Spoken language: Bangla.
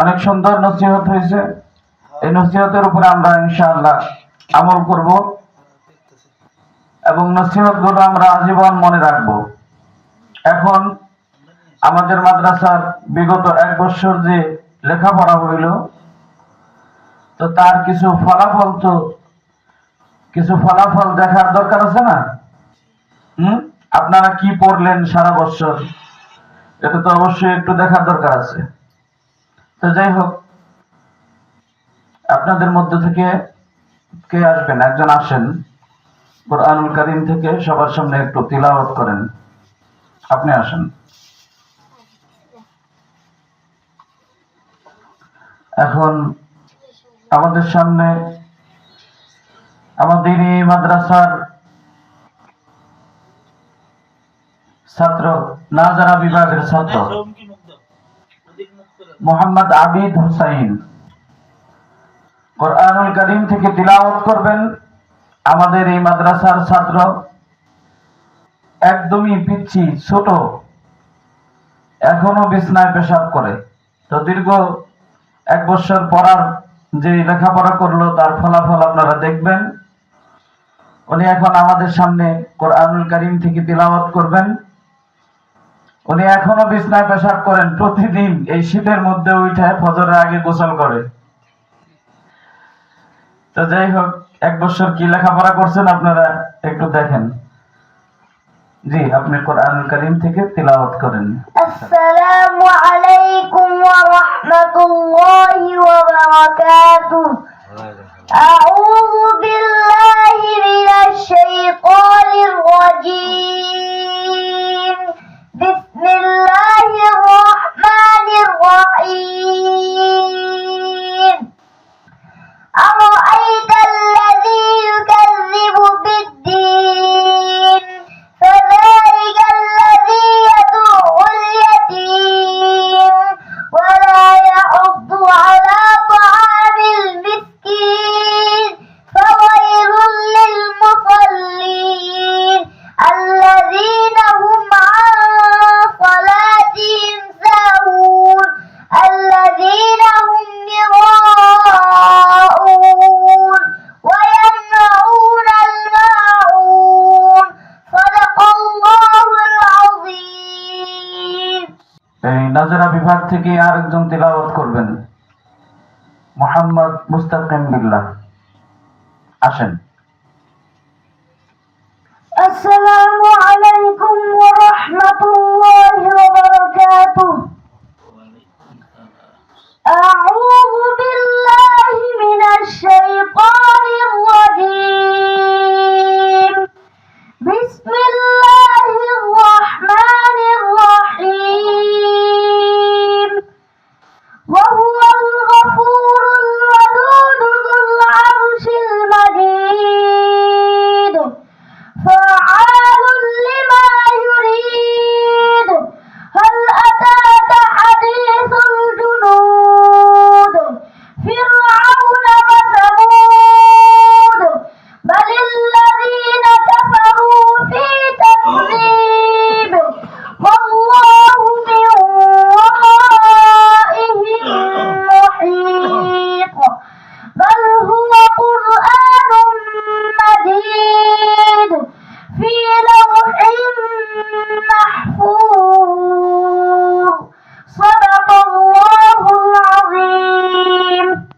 অনেক সুন্দর নসিহত হয়েছে। এই নসিহতের উপরে আমরা ইনশাআল্লাহ আমল করব এবং নসিহতগুলো আমরা আজীবন মনে রাখব। এখন আমাদের মাদ্রাসার বিগত এক বছর যে লেখাপড়া হইল, তো তার কিছু ফলাফল তো, কিছু ফলাফল দেখার দরকার আছে না? হুম? আপনারা কি পড়লেন সারা বছর? এটা তো অবশ্যই একটু দেখার দরকার আছে। যাই হোক, আপনাদের মধ্য থেকে কে আসবেন? একজন আসেন। কোরআনুল করিম থেকে সবার সামনে একটু তিলাওয়াত করেন। আপনি আসেন। এখন আমাদের সামনে আমাদের এই মাদ্রাসার ছাত্র নাজারা বিভাগের ছাত্র মোহাম্মদ আবিদ হুসাইন। কোরআনুল করিম থেকে তিলাওয়াত করবেন আমাদের এই মাদ্রাসার ছাত্র। একদমই পিচ্ছি, ছোট। এখনও বিছনায় পেশাব করে। তো দীর্ঘ এক বছর পড়ার যে লেখাপড়া করল, তার ফলাফল আপনারা দেখবেন। উনি এখন আমাদের সামনে কোরআনুল করিম থেকে তিলাওয়াত করবেন। উনি এখনও বিছনায় পেশাব করেন প্রতিদিন এই শীতের মধ্যে উঠায় ফজরের আগে গোসল করে। তো যাই হোক এক বছর কি লেখাপড়া করছেন আপনারা? একটু দেখেন। জি আপনি কোরআন করিম থেকে তিলাওয়াত করেন। আসসালামু আলাইকুম ওয়া রাহমাতুল্লাহি ওয়া বারাকাতুহু। আউযু বিল্লাহি মিনাশ শাইতানির নাজরা বিভাগ থেকে আরেকজন তেলাওয়াত করবেন। মোহাম্মদ মুস্তাকিম বিল্লাহ। আসেন। আসসালামু আলাইকুম ওয়া রাহমাতুল্লাহি ওয়া বারাকাতুহু। আউযু বিল্লাহি মিনাশ শাইতানির রাজীম। বিসমিল্লাহ।